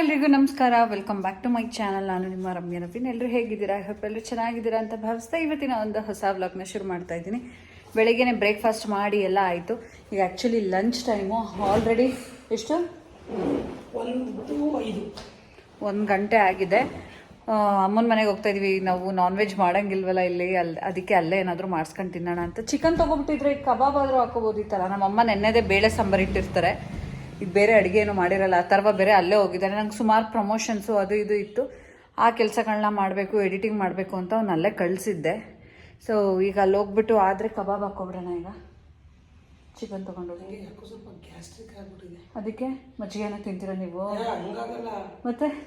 ಎಲ್ರಿಗೂ ನಮಸ್ಕಾರ. Welcome back to my channel ನಾನು ನಿಮ್ಮ ರಮ್ಯ ನವೀನ್. ಎಲ್ಲರೂ ಹೇಗಿದ್ದೀರಾ? ಐ ಹೋಪ್ ಎಲ್ಲರೂ ಚೆನ್ನಾಗಿದ್ದೀರಾ ಅಂತ ಭಾವಿಸ್ತಾ ಇವತ್ತಿನ ಒಂದು ಹೊಸ ವ್ಲಾಗ್ನ ಶುರು ಮಾಡ್ತಾ ಇದ್ದೀನಿ. ಬೆಳಗ್ಗೆನೆ ಬ್ರೇಕ್ಫಾಸ್ಟ್ ಮಾಡಿ ಎಲ್ಲ ಆಯಿತು. ಈಗ ಆ್ಯಕ್ಚುಲಿ ಲಂಚ್ ಟೈಮು ಆಲ್ರೆಡಿ ಎಷ್ಟು? ಒಂದು ಗಂಟೆ ಆಗಿದೆ. ಅಮ್ಮನ ಮನೆಗೆ ಹೋಗ್ತಾ ಇದೀವಿ. ನಾವು ನಾನ್ ವೆಜ್ ಮಾಡೋಂಗಿಲ್ವಲ್ಲ ಇಲ್ಲಿ. ಅಲ್ಲಿ ಅದಕ್ಕೆ ಅಲ್ಲೇ ಏನಾದರೂ ಮಾಡಿಸ್ಕೊಂಡು ತಿನ್ನೋಣ ಅಂತ. ಚಿಕನ್ ತೊಗೊಬಿಟ್ಟಿದ್ರೆ ಕಬಾಬ್ ಆದರೂ ಹಾಕೋಬೋದು ಈ ಥರ ನಮ್ಮ ಅಮ್ಮ ನೆನ್ನೆದೇ ಬೇಳೆ ಸಾಂಬಾರು ಇಟ್ಟಿರ್ತಾರೆ. ಇದು ಬೇರೆ ಅಡುಗೆ ಏನು ಮಾಡಿರಲ್ಲ ಆ ಥರ ಬೇರೆ ಅಲ್ಲೇ ಹೋಗಿದ್ದಾರೆ. ನಂಗೆ ಸುಮಾರು ಪ್ರಮೋಷನ್ಸು ಅದು ಇದು ಇತ್ತು. ಆ ಕೆಲಸಗಳನ್ನ ಮಾಡಬೇಕು ಎಡಿಟಿಂಗ್ ಮಾಡಬೇಕು ಅಂತ ಅವ್ನು ಅಲ್ಲೇ ಕಳಿಸಿದ್ದೆ. ಸೊ ಈಗ ಅಲ್ಲಿ ಹೋಗ್ಬಿಟ್ಟು ಆದರೆ ಕಬಾಬ್ ಹಾಕೋಬಿಡೋಣ ಈಗ. ಚಿಕನ್ ತೊಗೊಂಡೋಗಿ. ನನಗೆ ಯಾಕೋ ಸ್ವಲ್ಪ ಗ್ಯಾಸ್ಟ್ರಿಕ್ ಆಗ್ಬಿಟ್ಟಿದೆ. ಅದಕ್ಕೆ? ಮಜ್ಜಿಗೆನ ತಿಂತೀರಾ ನೀವು? ಮತ್ತೆ?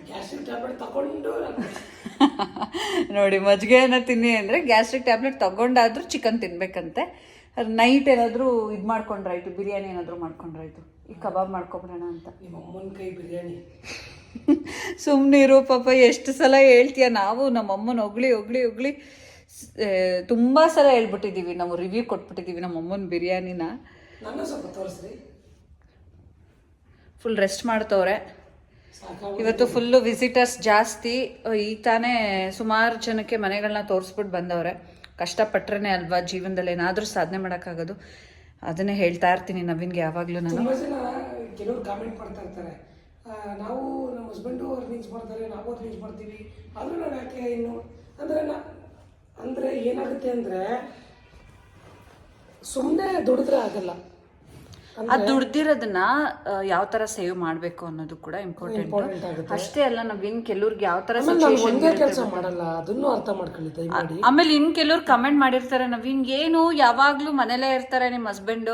ನೋಡಿ ಮಜ್ಜಿಗೆನ ತಿನ್ನಿ ಅಂದರೆ ಗ್ಯಾಸ್ಟ್ರಿಕ್ ಟ್ಯಾಬ್ಲೆಟ್ ತಗೊಂಡಾದ್ರೂ ಚಿಕನ್ ತಿನ್ಬೇಕಂತೆ. ನೈಟ್ ಏನಾದರೂ ಇದು ಮಾಡ್ಕೊಂಡ್ರಾಯ್ತು ಬಿರಿಯಾನಿ ಏನಾದರೂ ಮಾಡ್ಕೊಂಡ್ರಾಯ್ತು. ಈ ಕಬಾಬ್ ಮಾಡ್ಕೊಬಿಡೋಣ ಅಂತ. ನಿಮ್ಮ ಅಮ್ಮನ ಕೈ ಬಿರಿಯಾನಿ. ಸುಮ್ಮನಿರು ಪಾಪ ಎಷ್ಟು ಸಲ ಹೇಳ್ತೀಯ ನಾವು ನಮ್ಮ ಅಮ್ಮನ ಒಗ್ಳಿ ಒಗ್ಳಿ ಒಗ್ಳಿ ತುಂಬ ಸಲ ಹೇಳ್ಬಿಟ್ಟಿದ್ದೀವಿ ನಾವು ರಿವ್ಯೂ ಕೊಟ್ಬಿಟ್ಟಿದ್ದೀವಿ ನಮ್ಮ ಅಮ್ಮನ ಬಿರಿಯಾನಿನ. ನನ್ನ ಸ್ವಲ್ಪ ತೋರಿಸ್ರಿ. Full rest ಮಾಡ್ತವ್ರೆ. ಇವತ್ತು ಫುಲ್ಲು ವಿಸಿಟರ್ಸ್ ಜಾಸ್ತಿ ಈ ತಾನೇ ಸುಮಾರು ಜನಕ್ಕೆ ಮನೆಗಳನ್ನ ತೋರಿಸ್ಬಿಟ್ಟು ಬಂದವ್ರೆ. ಕಷ್ಟಪಟ್ರೆ ಅಲ್ವಾ ಜೀವನದಲ್ಲಿ ಏನಾದರೂ ಸಾಧನೆ ಮಾಡೋಕ್ಕಾಗೋದು. ಅದನ್ನೇ ಹೇಳ್ತಾ ಇರ್ತೀನಿ ನವೀನ್ಗೆ ಯಾವಾಗಲೂ ನಾನು. ಜನ ಕೆಲವರು ಕಾಮೆಂಟ್ ಮಾಡ್ತಾ ಇರ್ತಾರೆ. ನಾವು ನಮ್ಮ ಹಸ್ಬೆಂಡು ಅರ್ನಿಂಗ್ಸ್ ಮಾಡ್ತಾರೆ, ನಾವು ಅರ್ನಿಂಗ್ಸ್ ಮಾಡ್ತೀವಿ. ಆದರೂ ನಾವು ಯಾಕೆ ಇನ್ನು, ಅಂದ್ರೆ ನಾ, ಅಂದ್ರೆ ಏನಾಗುತ್ತೆ ಅಂದ್ರೆ ಸುಮ್ಮನೆ ದುಡಿದ್ರೆ ಆಗಲ್ಲ. ಅದು ದುಡ್ದಿರೋದನ್ನ ಯಾವ ತರ ಸೇವ್ ಮಾಡ್ಬೇಕು ಅನ್ನೋದು ಕೂಡ ಇಂಪಾರ್ಟೆಂಟ್ ಅಷ್ಟೇ ಅಲ್ಲ ನವೀನ್ ಕೆಲವ್ರಿಗೆ ಯಾವ ತರ ಕೆಲಸ ಮಾಡಲ್ಲ ಅದನ್ನು ಅರ್ಥ ಮಾಡ್ಕೊಳ್ಳಿ ಆಮೇಲೆ ಇನ್ ಕೆಲವ್ರು ಕಮೆಂಟ್ ಮಾಡಿರ್ತಾರೆ ನವೀನ್ ಏನು ಯಾವಾಗ್ಲೂ ಮನೇಲೇ ಇರ್ತಾರೆ ನಿಮ್ ಹಸ್ಬೆಂಡ್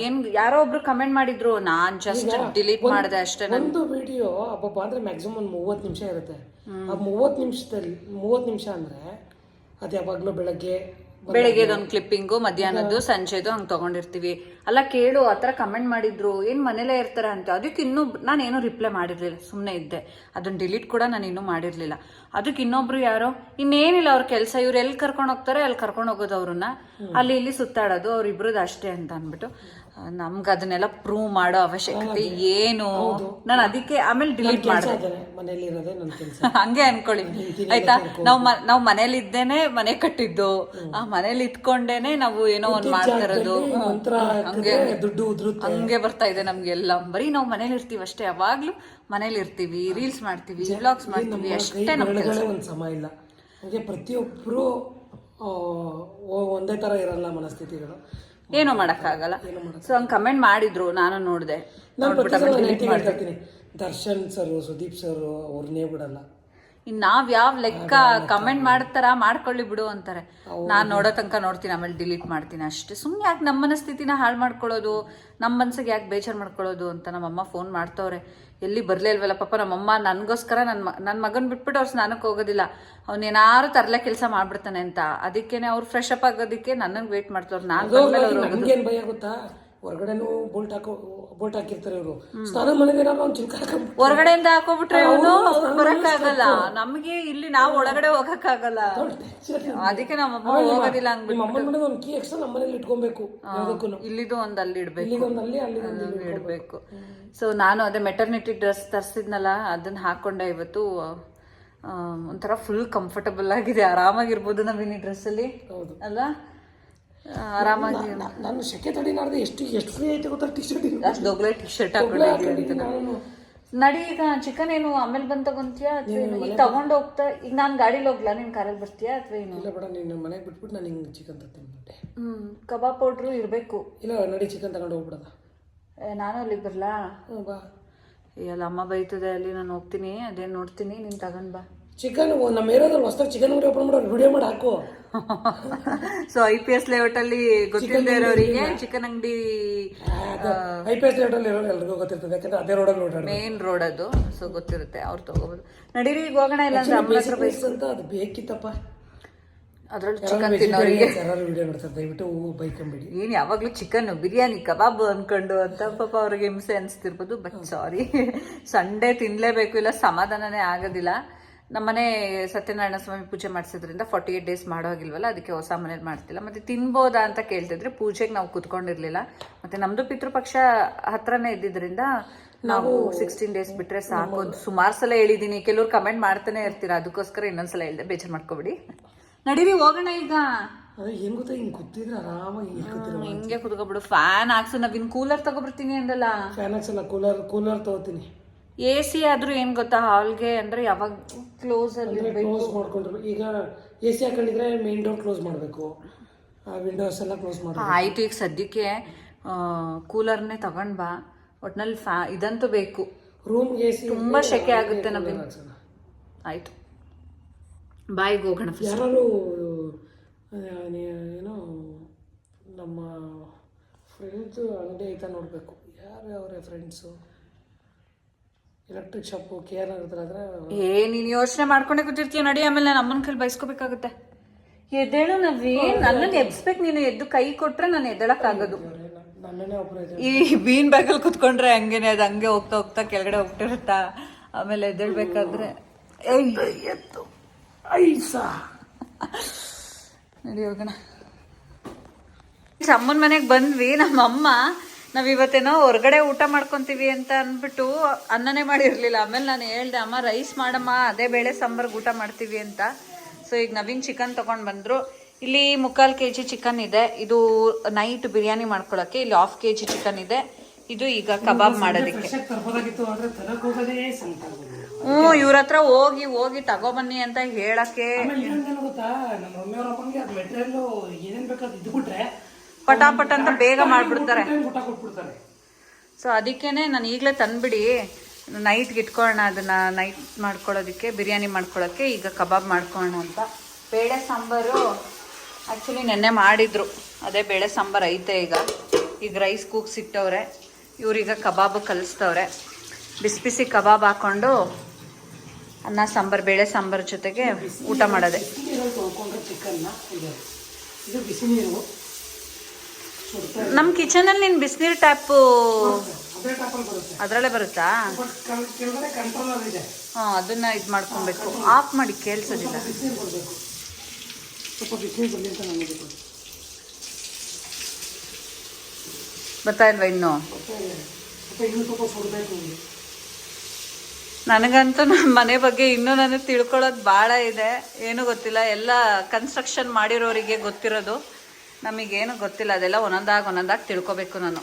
ಏನ್ ಯಾರೋ ಒಬ್ರು ಕಮೆಂಟ್ ಮಾಡಿದ್ರು ನಾನ್ ಜಸ್ಟ್ ಡಿಲೀಟ್ ಮಾಡಿದೆ ಅಷ್ಟೇ ಒಂದು ವಿಡಿಯೋ ಅಬ್ಬಬ್ಬ ಅಂದ್ರೆ ಮ್ಯಾಕ್ಸಿಮಮ್ ಒಂದು ಮೂವತ್ತು ನಿಮಿಷ ಇರುತ್ತೆ. ಆ ಮೂವತ್ತು ನಿಮಿಷದಲ್ಲಿ ಮೂವತ್ತು ನಿಮಿಷ ಅಂದ್ರೆ ಅದು ಯಾವಾಗಲೂ ಬೆಳಗ್ಗೆ ಬೆಳಗ್ಗೆದೊಂದು ಕ್ಲಿಪ್ಪಿಂಗು ಮಧ್ಯಾಹ್ನದ್ದು, ಸಂಜೆದು ಹಂಗೆ ತಗೊಂಡಿರ್ತೀವಿ. ಅಲ್ಲ, ಕೇಳು, ಆ ಥರ ಕಮೆಂಟ್ ಮಾಡಿದ್ರು, ಏನು ಮನೇಲೇ ಇರ್ತಾರೆ ಅಂತ. ಅದಕ್ಕೆ ಇನ್ನೂ ನಾನು ಏನೂ ರಿಪ್ಲೈ ಮಾಡಿರಲಿಲ್ಲ ಸುಮ್ಮನೆ ಇದ್ದೆ. ಅದನ್ನು ಡಿಲೀಟ್ ಕೂಡ ನಾನು ಇನ್ನೂ ಮಾಡಿರಲಿಲ್ಲ. ಅದಕ್ಕೆ ಇನ್ನೊಬ್ರು ಯಾರೋ, ಇನ್ನೇನಿಲ್ಲ, ಅವ್ರ ಕೆಲಸ, ಇವ್ರು ಎಲ್ಲಿ ಕರ್ಕೊಂಡು ಹೋಗ್ತಾರೆ ಅಲ್ಲಿ ಕರ್ಕೊಂಡು ಹೋಗೋದು ಅವ್ರನ್ನ. ಅಲ್ಲಿ ಇಲ್ಲಿ ಸುತ್ತಾಡೋದು ಅವ್ರಿಬ್ರದ್ದು ಅಷ್ಟೇ ಅಂತ ಅಂದ್ಬಿಟ್ಟು. ನಮ್ಗೆ ಅದನ್ನೆಲ್ಲ ಪ್ರೂವ್ ಮಾಡೋ ಅವಶ್ಯಕತೆ ಏನು? ನಾನು ಅದಕ್ಕೆ ಆಮೇಲೆ ಡಿಲೀಟ್ ಮಾಡಿದೆ. ಹಂಗೆ ಅನ್ಕೊಳ್ಳಿ. ಆಯ್ತಾ? ನಾವು ನಾವು ಮನೇಲಿ ಇದ್ದೇನೆ ಮನೆ ಕಟ್ಟಿದ್ದು. ಆ ಮನೇಲಿ ಇದ್ಕೊಂಡೇನೆ ನಾವು ಏನೋ ಒಂದು ಮಾಡ್ತಾ ಇರೋದು. ಹಂಗೆ. ದುಡ್ಡು ಹಂಗೆ ಬರ್ತಾ ಇದೆ ನಮ್ಗೆಲ್ಲ ಬರೀ ನಾವು ಮನೇಲಿ ಇರ್ತೀವಿ ಅಷ್ಟೇ. ಯಾವಾಗ್ಲೂ ಮನೇಲಿ ಇರ್ತೀವಿ ರೀಲ್ಸ್ ಮಾಡ್ತೀವಿ ವ್ಲಾಗ್ಸ್ ಮಾಡ್ತೀವಿ ಅಷ್ಟೇ ನಮ್ಗೆ ಸಮಯ ಬೆಳಗಳೇ ಒಂದು ಸಮ ಇಲ್ಲ. ಪ್ರತಿಯೊಬ್ಬರು ಒಂದೇ ತರ ಇರಲ್ಲ ಮನಸ್ಥಿತಿಗಳು. ಏನೂ ಮಾಡಕ್ಕಾಗಲ್ಲ. ಸೊ ಹಂಗ್ ಕಮೆಂಟ್ ಮಾಡಿದ್ರು ನಾನು ನೋಡಿದೆ. ದರ್ಶನ್ ಸರ್ ಸುದೀಪ್ ಸರ್ ಅವ್ರನ್ನೇ ಬಿಡಲ್ಲ. ಇನ್ ನಾವ್ ಯಾವ ಲೆಕ್ಕ ಕಮೆಂಟ್ ಮಾಡ್ತಾರ ಮಾಡ್ಕೊಳ್ಳಿ ಬಿಡು ಅಂತಾರೆ. ನಾನ್ ನೋಡೋ ತನಕ ನೋಡ್ತೀನಿ ಆಮೇಲೆ ಡಿಲೀಟ್ ಮಾಡ್ತೀನಿ ಅಷ್ಟೇ. ಸುಮ್ಮನೆ ಯಾಕೆ ನಮ್ಮ ಮನಸ್ಥಿತಿನ ಹಾಳು ಮಾಡ್ಕೊಳ್ಳೋದು ನಮ್ಮ ಮನ್ಸಿಗೆ ಯಾಕೆ ಬೇಜಾರು ಮಾಡ್ಕೊಳ್ಳೋದು ಅಂತ ನಮ್ಮಮ್ಮ ಫೋನ್ ಮಾಡ್ತವ್ರೆ. ಎಲ್ಲಿ ಬರ್ಲೇ ಇಲ್ವಲ್ಲ ಪಾಪ ನಮ್ಮಮ್ಮ ನನಗೋಸ್ಕರ ನನ್ನ ನನ್ನ ಮಗನ್ ಬಿಟ್ಬಿಟ್ಟು ಅವ್ರು ಸ್ನಾನಕ್ಕೆ ಹೋಗೋದಿಲ್ಲ. ಅವನೇನಾರು ತರಲೆ ಕೆಲಸ ಮಾಡ್ಬಿಡ್ತಾನೆ ಅಂತ. ಅದಕ್ಕೇನೆ ಅವ್ರು ಫ್ರೆಶ್ ಅಪ್ ಆಗೋದಕ್ಕೆ ನನ್ನನ್ನು ವೇಟ್ ಮಾಡ್ತಾರೆ. ನಾನು ಭಯ ಗೊತ್ತಾ? ಹೊರಗಡೆನೂ ಬೋಲ್ಟ್ ಹಾಕೋ ಬೋಲ್ಟ್ ಹಾಕಿರ್ತಾರೆ ಇವರು. ಸ್ನಾನ ಮನೆಗೆ ಏನಾದ್ರು ಚಿಲ್ಕ ಹೊರಗಡೆಯಿಂದ ಹಾಕೋಬಿಟ್ರೆ ಇವನು ಬರಕ್ಕಾಗಲ್ಲ. ನಮ್ಗೆ ಇಲ್ಲಿ ನಾವು ಒಳಗಡೆ ಹೋಗಕ್ಕಾಗಲ್ಲ. ಅದಕ್ಕೆ ನಮ್ಮಮ್ಮ ಹೋಗೋದಿಲ್ಲ ಹಂಗ್ ನಿಮ್ಮ ಅಮ್ಮನ ಮನೆಗೆ ಒಂದು ಕೀ ಎಕ್ಸ್ಟ್ರಾ ನಮ್ಮ ಮನೇಲಿ ಇಟ್ಕೊಬೇಕು ಯಾವುದಕ್ಕೂ. ಇಲ್ಲಿದು ಒಂದ್ ಅಲ್ಲಿ ಇಡ್ಬೇಕು. ಅಲ್ಲಿ ಸೊ ನಾನು ಅದೇ ಮೆಟರ್ನಿಟಿ ಡ್ರೆಸ್ ತರಿಸಿದ್ನಲ್ಲ ಅದನ್ನ ಹಾಕೊಂಡೆ ಇವತ್ತು. ಒಂಥರ ಫುಲ್ ಕಂಫರ್ಟಬಲ್ ಆಗಿದೆ. ಆರಾಮಾಗಿರ್ಬೋದು ನವೀನ್ ಈ ಡ್ರೆಸ್ಸಲ್ಲಿ. ಅಲ್ಲ ಆರಾಮಾಗಿ ನಾನು ಸೆಕೆ ತಡಿನಾರ್ದೆ ಎಷ್ಟು ಎಷ್ಟು ಫ್ರೀ ಐತೆ ಗೊತ್ತಾ ಟಿ ಶರ್ಟ್ ಅಷ್ಟು ದೊಗ್ಲೆ ಟಿ ಶರ್ಟ್ ನಡಿ ಈಗ ಚಿಕನ್ ಏನು ಆಮೇಲೆ ಬಂದ್ ತಗೊಂತೀಯಾ ಅಥವಾ ಏನು ಈಗ ತಗೊಂಡು ಹೋಗ್ತಾ ಈಗ ನಾನು ಗಾಡಿಲಿ ಹೋಗ್ಲಾ? ನಿನ್ನ ಕಾರಲ್ಲಿ ಬರ್ತೀಯಾ ಅಥವಾ ಏನು? ಇಲ್ಲ ಬೇಡ ನೀನು ಮನೆಗೆ ಬಿಟ್ಬಿಟ್ಟು ನಾನು ಹಿಂಗೆ ಚಿಕನ್ ತರ್ತೀನಿ ಹ್ಞೂ ಕಬಾಬ್ ಪೌಡ್ರು ಇರಬೇಕು. ಇಲ್ಲ ನಡಿ ಚಿಕನ್ ತಗೊಂಡು ಹೋಗ್ಬಿಡೋದ. ನಾನು ಅಲ್ಲಿಗೆ ಬರಲಾ? ಹ್ಞೂ ಬಾ. ಅಮ್ಮ ಬೈತದೆ ಅಲ್ಲಿ ನಾನು ಹೋಗ್ತೀನಿ ಅದೇನು ನೋಡ್ತೀನಿ ನೀನು ತಗೊಂಡು ಬಾ. ಚಿಕನ್ ನಮ್ಮ ಏರಿಯಾದಲ್ಲಿ ಹೊಸ್ದಾಗಿ ಚಿಕನ್ ಅಂಗಡಿ ಓಪನ್ ಮಾಡೋ ವಿಡಿಯೋ ಮಾಡಿ ಹಾಕು. So I P S layout ಅಲ್ಲಿ ಗೊತ್ತಿಲ್ಲದೆ ಇರೋರಿಗೆ ಚಿಕನ್ ಅಂಗಡಿ ಐ ಪಿ ಎಸ್ ಲೇಟಲ್ಲಿ ಇರೋರು ಎಲ್ರಿಗೂ ಗೊತ್ತಿರ್ತದೆ ಯಾಕಂದ್ರೆ ಅದೇ ರೋಡಲ್ಲಿ ರೋಡ್ ಮೇನ್ ರೋಡ್ ಅದು. ಸೊ ಗೊತ್ತಿರುತ್ತೆ ಅವ್ರು ತಗೋಬೋದು. ನಡೀರಿ ಈಗ ಹೋಗೋಣ ಇಲ್ಲ ಅಂದ್ರೆ ಅಂತ ಅದು ಬೇಕಿತ್ತಪ್ಪ. ಅದ್ರಲ್ಲಿ ಚಿಕನ್ ತಿನ್ನೋರಿಗೆ. ವಿಡಿಯೋ ನೋಡ್ತಾರೆ ದಯವಿಟ್ಟು ಬೈಕೊಂಬಿಡಿ. ಏನು ಯಾವಾಗಲೂ ಚಿಕನ್ ಬಿರಿಯಾನಿ ಕಬಾಬ್ ಅನ್ಕೊಂಡು ಅಂತ ಪಾಪ ಅವ್ರಿಗೆ ಹಿಂಸೆ ಅನ್ಸ್ತಿರ್ಬೋದು ಬಟ್ ಸಾರಿ ಸಂಡೇ ತಿನ್ನಲೇಬೇಕು ಇಲ್ಲ ಸಮಾಧಾನನೇ ಆಗೋದಿಲ್ಲ. ನಮ್ಮನೆ ಸತ್ಯನಾರಾಯಣ ಸ್ವಾಮಿ ಪೂಜೆ ಮಾಡಿಸೋದ್ರಿಂದ ಫಾರ್ಟಿ ಏಟ್ ಡೇಸ್ ಮಾಡೋ ಹಾಗಿಲ್ವಲ್ಲ ಅದಕ್ಕೆ ಹೊಸ ಮನೇಲಿ ಮಾಡ್ತಿಲ್ಲ. ಮತ್ತೆ ತಿನ್ಬೋದಾ ಅಂತ ಕೇಳ್ತಿದ್ರೆ ಪೂಜೆಗೆ ನಾವು ಕುತ್ಕೊಂಡಿರ್ಲಿಲ್ಲ. ಮತ್ತೆ ನಮ್ದು ಪಿತೃಪಕ್ಷ ಹತ್ರನೇ ಇದ್ದಿದ್ರಿಂದ ನಾವು ಸಿಕ್ಸ್ಟೀನ್ ಡೇಸ್ ಬಿಟ್ರೆ ಸಾಕು ಸುಮಾರು ಸಲ ಹೇಳಿದೀನಿ. ಕೆಲವ್ರು ಕಮೆಂಟ್ ಮಾಡ್ತಾನೆ ಇರ್ತೀರಾ ಅದಕ್ಕೋಸ್ಕರ ಇನ್ನೊಂದ್ಸಲ ಹೇಳ್ದೆ ಬೇಜಾರು ಮಾಡ್ಕೋಬಿಡಿ. ನಡೀರಿ ಹೋಗೋಣ ಈಗ. ಏನು ಗೊತ್ತಾ? ಹಿಂಗ್ ಕೂತಿದ್ರೆ ಆರಾಮಾಗಿ ಹಿಂಗೆ ಕುತ್ಕೊಬಿಡು. ಫ್ಯಾನ್ ಹಾಕ್ಸು ನಾವಿನ್ ಕೂಲರ್ ತಗೊಬರ್ತೀನಿ ಅಂದಲ್ಲ. ಫ್ಯಾನ್ ಹಾಕ್ಸಲ್ಲ ಕೂಲರ್ ಕೂಲರ್ ತಗೋತೀನಿ. ಎ ಸಿ ಆದ್ರೂ ಏನ್ ಗೊತ್ತಾ ಹಾಲ್ಗೆ ಅಂದ್ರೆ ಯಾವಾಗ ಕ್ಲೋಸ್ ಅಲ್ಲಿ ಅಂದ್ರೆ ಕ್ಲೋಸ್ ಮಾಡ್ಕೊಂಡ್ರು. ಈಗ ಎ ಸಿ ಹಾಕೊಂಡಿದ್ರೆ ಮೇನ್ ಡೋರ್ ಕ್ಲೋಸ್ ಮಾಡಬೇಕು. ವಿಂಡೋಸ್ ಎಲ್ಲ ಕ್ಲೋಸ್ ಮಾಡಬೇಕು. ಆಯ್ತು. ಈಗ ಸದ್ಯಕ್ಕೆ ಕೂಲರ್ನೇ ತಗೊಂಡ್ ಬಾ. ಒಟ್ನಲ್ಲಿ ಫ್ಯಾ ಇದಂತೂ ಬೇಕು. ರೂಮ್ ಎ ಸಿ ತುಂಬಾ ಶೆಕೆ ಆಗುತ್ತೆ ನಮಗೆ. ಆಯ್ತು. ಬಾಯಿಗೆ ಹೋಗೋಣ. ಯಾರು ಏನೋ ನಮ್ಮ ಫ್ರೆಂಡ್ಸು ಅಂಗಡಿ ಐತ ನೋಡಬೇಕು. ಯಾರು ಅವರೇ friends electric shop K R ಆದ್ರೆ ಏ ನೀನ್ ಯೋಚನೆ ಮಾಡ್ಕೊಂಡೆ ಕೂತಿರ್ತೀಯ. ನಡಿ ಆಮೇಲೆ ನಾನು ಅಮ್ಮನ ಕೈಲಿ ಬಯಸ್ಕೋಬೇಕಾಗುತ್ತೆ ಎದ್ದೇಳು ನವೀನ್ ನನ್ನನ್ನು ಎಬ್ಸ್ಬೇಕು ನೀನು ಎದ್ದು ಕೈ ಕೊಟ್ರೆ ನಾನು ಎದ್ದೇಳಕ್ಕಾಗೋದು. ನನ್ನೇ ಒಬ್ಬರು ಇದೆ ಈ ಬೀನ್ ಬ್ಯಾಗಲ್ಲಿ ಕುತ್ಕೊಂಡ್ರೆ ಹಂಗೇನೆ ಅದು ಹಂಗೆ ಹೋಗ್ತಾ ಹೋಗ್ತಾ ಕೆಳಗಡೆ ಹೋಗ್ತಿರುತ್ತಾ? ಆಮೇಲೆ ಎದ್ದೇಳ್ಬೇಕಾದ್ರೆ ಏಯ್ ಎತ್ತು ಐಸಾ ನಡಿ ಹೋಗೋಣ ಅಮ್ಮನ ಮನೆಗೆ ಬಂದ್ವಿ ನಮ್ಮ ಅಮ್ಮ ನಾವ್ ಇವತ್ತೇನೋ ಹೊರಗಡೆ ಊಟ ಮಾಡ್ಕೊಂತೀವಿ ಅಂತ ಅಂದ್ಬಿಟ್ಟು ಅನ್ನನೇ ಮಾಡಿರ್ಲಿಲ್ಲ. ಆಮೇಲೆ ನಾನು ಹೇಳ್ದೆ ಅಮ್ಮ ರೈಸ್ ಮಾಡಮ್ಮ ಅದೇ ಬೇಳೆ ಸಾಂಬಾರ್ಗೆ ಊಟ ಮಾಡ್ತೀವಿ ಅಂತ. ಸೊ ಈಗ ನವೀನ್ ಚಿಕನ್ ತಗೊಂಡ್ ಬಂದ್ರು. ಇಲ್ಲಿ ಮುಕ್ಕಾಲು ಕೆ ಜಿ ಚಿಕನ್ ಇದೆ. ಇದು ನೈಟ್ ಬಿರಿಯಾನಿ ಮಾಡ್ಕೊಳಕ್ಕೆ ಇಲ್ಲಿ ಹಾಫ್ ಕೆ ಜಿ ಚಿಕನ್ ಇದೆ. ಇದು ಈಗ ಕಬಾಬ್ ಮಾಡೋದಕ್ಕೆ. ಹ್ಞೂ ಇವ್ರ ಹತ್ರ ಹೋಗಿ ಹೋಗಿ ತಗೊಬನ್ನಿ ಅಂತ ಹೇಳಕ್ಕೆ. ಪಟಾಪಟ್ ಅಂತ ಬೇಗ ಮಾಡ್ಬಿಡ್ತಾರೆ. ಸೊ ಅದಕ್ಕೇನೆ ನಾನು ಈಗಲೇ ತಂದ್ಬಿಡಿ. ನೈಟ್ಗೆ ಇಟ್ಕೊಳ್ಳೋಣ ಅದನ್ನ ನೈಟ್ ಮಾಡ್ಕೊಳ್ಳೋದಕ್ಕೆ ಬಿರಿಯಾನಿ ಮಾಡ್ಕೊಳ್ಳೋಕ್ಕೆ ಈಗ ಕಬಾಬ್ ಮಾಡ್ಕೊಳ್ಳೋಣ ಅಂತ. ಬೇಳೆ ಸಾಂಬಾರು ಆ್ಯಕ್ಚುಲಿ ನೆನ್ನೆ ಮಾಡಿದ್ರು. ಅದೇ ಬೇಳೆ ಸಾಂಬಾರು ಐತೆ ಈಗ. ಈಗ ರೈಸ್ ಕೂಗ್ಸಿಟ್ಟವ್ರೆ. ಇವ್ರೀಗ ಕಬಾಬ್ ಕಲಿಸ್ತವ್ರೆ. ಬಿಸಿ ಬಿಸಿ ಕಬಾಬ್ ಹಾಕೊಂಡು ಅನ್ನ ಸಾಂಬಾರು ಬೇಳೆ ಸಾಂಬಾರು ಜೊತೆಗೆ ಊಟ ಮಾಡೋದೆ. ಚಿಕನ್ನ ಇದು ಬಿಸಿ ನೀರು. ನಮ್ಮ ಕಿಚನ್ ಅಲ್ಲಿ ಬಿಸಿನೀರು ಟ್ಯಾಪು ಅದರಲ್ಲೇ ಬರುತ್ತಾ? ಹಾಂ ಅದನ್ನ ಇದು ಮಾಡ್ಕೊಬೇಕು. ಆಫ್ ಮಾಡಿ ಕೇಳಿಸೋದಿಲ್ಲ. ಬರ್ತಾ ಇಲ್ವಾ ಇನ್ನು? ನನಗಂತೂ ನಮ್ಮ ಮನೆ ಬಗ್ಗೆ ಇನ್ನೂ ನನಗೆ ತಿಳ್ಕೊಳ್ಳೋದು ಭಾಳ ಇದೆ. ಏನೂ ಗೊತ್ತಿಲ್ಲ. ಎಲ್ಲ ಕನ್ಸ್ಟ್ರಕ್ಷನ್ ಮಾಡಿರೋರಿಗೆ ಗೊತ್ತಿರೋದು. ನಮಗೇನು ಗೊತ್ತಿಲ್ಲ ಅದೆಲ್ಲ ಒಂದೊಂದಾಗಿ ಒಂದೊಂದಾಗಿ ತಿಳ್ಕೊಬೇಕು ನಾನು.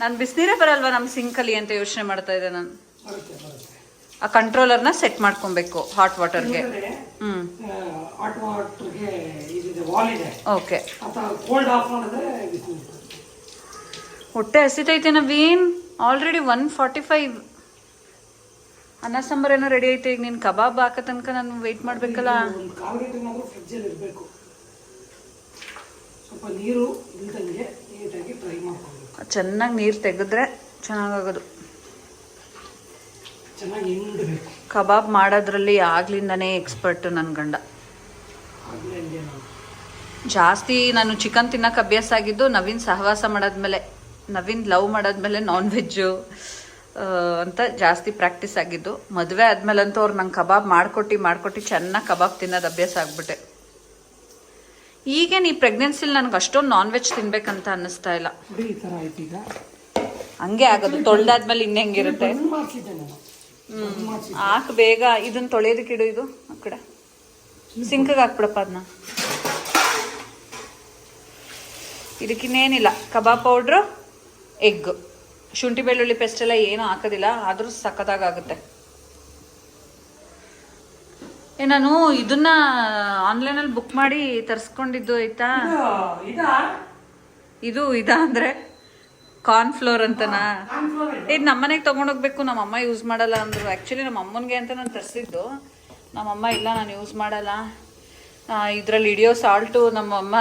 ನಾನು ಬಿಸಿನೀರೇ ಬರಲ್ವಾ ನಮ್ಮ ಸಿಂಕಲ್ಲಿ ಅಂತ ಯೋಚನೆ ಮಾಡ್ತಾ ಇದ್ದೆ ನಾನು? ಆ ಕಂಟ್ರೋಲರ್ನ ಸೆಟ್ ಮಾಡ್ಕೊಬೇಕು ಹಾಟ್ ವಾಟರ್ಗೆ ಹ್ಞೂ ಓಕೆ. ಹೊಟ್ಟೆ ಹಸಿತೈತೆ Naveen. Already one forty five ಅನ್ನ ಸಾಂಬಾರ್ ಏನೋ ರೆಡಿ ಐತೆ ಈಗ ನೀನು ಕಬಾಬ್ ಹಾಕೋ ತನಕ ನಾನು ವೆಯ್ಟ್ ಮಾಡಬೇಕಲ್ಲ ಒಂದು ಕಾಲು ಗಂಟೆನಾದ್ರೂ ಫ್ರಿಜ್ಜಲ್ಲಿ ಇರಬೇಕು ಸ್ವಲ್ಪ ನೀರು ಇಲ್ದಂಗೆ ನೀಟಾಗಿ ಫ್ರೈ ಮಾಡ್ಕೊಬೇಕು ಚೆನ್ನಾಗಿ ನೀರು ತೆಗೆದ್ರೆ ಚೆನ್ನಾಗಾಗೋದು. ಚೆನ್ನಾಗಿ ಹಿಂಡಬೇಕು. ಕಬಾಬ್ ಮಾಡೋದ್ರಲ್ಲಿ ಆಗ್ಲಿಂದನೇ ಎಕ್ಸ್ಪರ್ಟ್ ನನ್ನ ಗಂಡ. ಜಾಸ್ತಿ ನಾನು ಚಿಕನ್ ತಿನ್ನಕ್ಕೆ ಅಭ್ಯಾಸ ಆಗಿದ್ದು ನವೀನ್ ಸಹವಾಸ ಮಾಡಾದ್ಮೇಲೆ ನವೀನ್ ಲವ್ ಮಾಡಾದ್ಮೇಲೆ ನಾನ್ ವೆಜ್ಜು ಅಂತ ಜಾಸ್ತಿ ಪ್ರಾಕ್ಟೀಸ್ ಆಗಿದ್ದು. ಮದುವೆ ಆದಮೇಲಂತೂ ಅವ್ರು ನಂಗೆ ಕಬಾಬ್ ಮಾಡ್ಕೊಟ್ಟು ಮಾಡ್ಕೊಟ್ಟು ಚೆನ್ನಾಗಿ ಕಬಾಬ್ ತಿನ್ನೋದು ಅಭ್ಯಾಸ ಆಗ್ಬಿಟ್ಟೆ. ಈಗೇನು ನೀ ಪ್ರೆಗ್ನೆನ್ಸಿಲಿ ನನಗೆ ಅಷ್ಟೊಂದು ನಾನ್ ವೆಜ್ ತಿನ್ಬೇಕಂತ ಅನ್ನಿಸ್ತಾ ಇಲ್ಲ. ನೋಡಿ ಈ ಥರ ಆಯ್ತು ಈಗ. ಹಂಗೆ ಆಗೋದು ತೊಳೆದಾದ್ಮೇಲೆ ಇನ್ನು ಹೆಂಗಿರುತ್ತೆ ಮಾಡಿಸಿದ್ದೆ ನಾನು. ಹಾಕ್ ಬೇಗ ಇದನ್ನ ತೊಳೆಯೋದಕ್ಕೆ ಇಡು ಇದು ಆ ಕಡೆ. ಸಿಂಕಿಗೆ ಹಾಕ್ಬಿಡಪ್ಪ ಅದನ್ನ ಇದಕ್ಕಿನ್ನೇನಿಲ್ಲ ಕಬಾಬ್ ಪೌಡ್ರು ಎಗ್. ಶುಂಠಿ ಬೆಳ್ಳುಳ್ಳಿ ಪೇಸ್ಟ್ ಎಲ್ಲ ಏನು ಹಾಕೋದಿಲ್ಲ ಆದರೂ ಸಖತ್ತಾಗುತ್ತೆ ಏ ನಾನು ಇದನ್ನ ಆನ್ಲೈನಲ್ಲಿ ಬುಕ್ ಮಾಡಿ ತರಿಸ್ಕೊಂಡಿದ್ದು ಆಯ್ತಾ? ಇದಾ ಇದು ಅಂದ್ರೆ? ಕಾರ್ನ್ ಫ್ಲೋರ್ ಅಂತನಾ? ಇದು ನಮ್ಮನೆಗೆ ತೊಗೊಂಡೋಗ್ಬೇಕು ನಮ್ಮ ಅಮ್ಮ ಯೂಸ್ ಮಾಡಲ್ಲ ಅಂದರು. ಆ್ಯಕ್ಚುಲಿ ನಮ್ಮ ಅಮ್ಮನಿಗೆ ಅಂತ ನಾನು ತರಿಸಿದ್ದು. ನಮ್ಮಮ್ಮ ಇಲ್ಲ ನಾನು ಯೂಸ್ ಮಾಡಲ್ಲ. ಇದರಲ್ಲಿ ಇಡಿಯೋ ಸಾಲ್ಟು ನಮ್ಮಮ್ಮ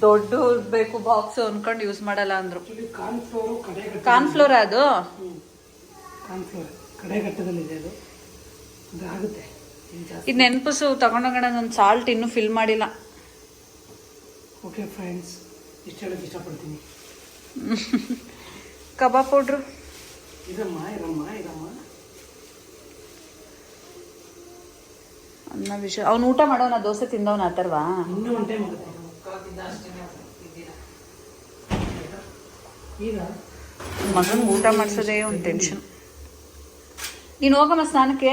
ದೊಡ್ಡ ಬೇಕು ಬಾಕ್ಸ್ ಅಂದ್ಕೊಂಡು ಯೂಸ್ ಮಾಡಲ್ಲ ಅಂದರು. ಕಾರ್ನ್ ಫ್ಲೋರ್ ಕಾರ್ನ್ಫ್ಲೋರ್ ಅದು? ಕಡೆಗಟ್ಟದಲ್ಲಿದೆ ಅದು. ಆಗುತ್ತೆ ಇದು ನೆನಪಿಸು ತಗೊಂಡೋಗೋಣ ನಾನು ಸಾಲ್ಟ್ ಇನ್ನೂ ಫಿಲ್ ಮಾಡಿಲ್ಲ. ಓಕೆ ಫ್ರೆಂಡ್ಸ್ ಇಷ್ಟು ಹೇಳಕ್ಕೆ ಇಷ್ಟಪಡ್ತೀನಿ. ಕಬಾಬ್ ಪೌಡ್ರು. ಇದಮ್ಮ ಇರಮ್ಮ ಇರಮ್ಮ ಅನ್ನ ವಿಷಯ ಅವ್ನು ಊಟ ಮಾಡೋನ ದೋಸೆ ತಿಂದವನ ಆ ಥರವಾ ಇನ್ನೂ ಒಂದು ಟೈಮ್ ಈಗ ಮಗನ ಊಟ ಮಾಡಿಸೋದೇ ಒಂದು ಟೆನ್ಷನ್ ನೀನು ಹೋಗಮ್ಮ ಸ್ನಾನಕ್ಕೆ.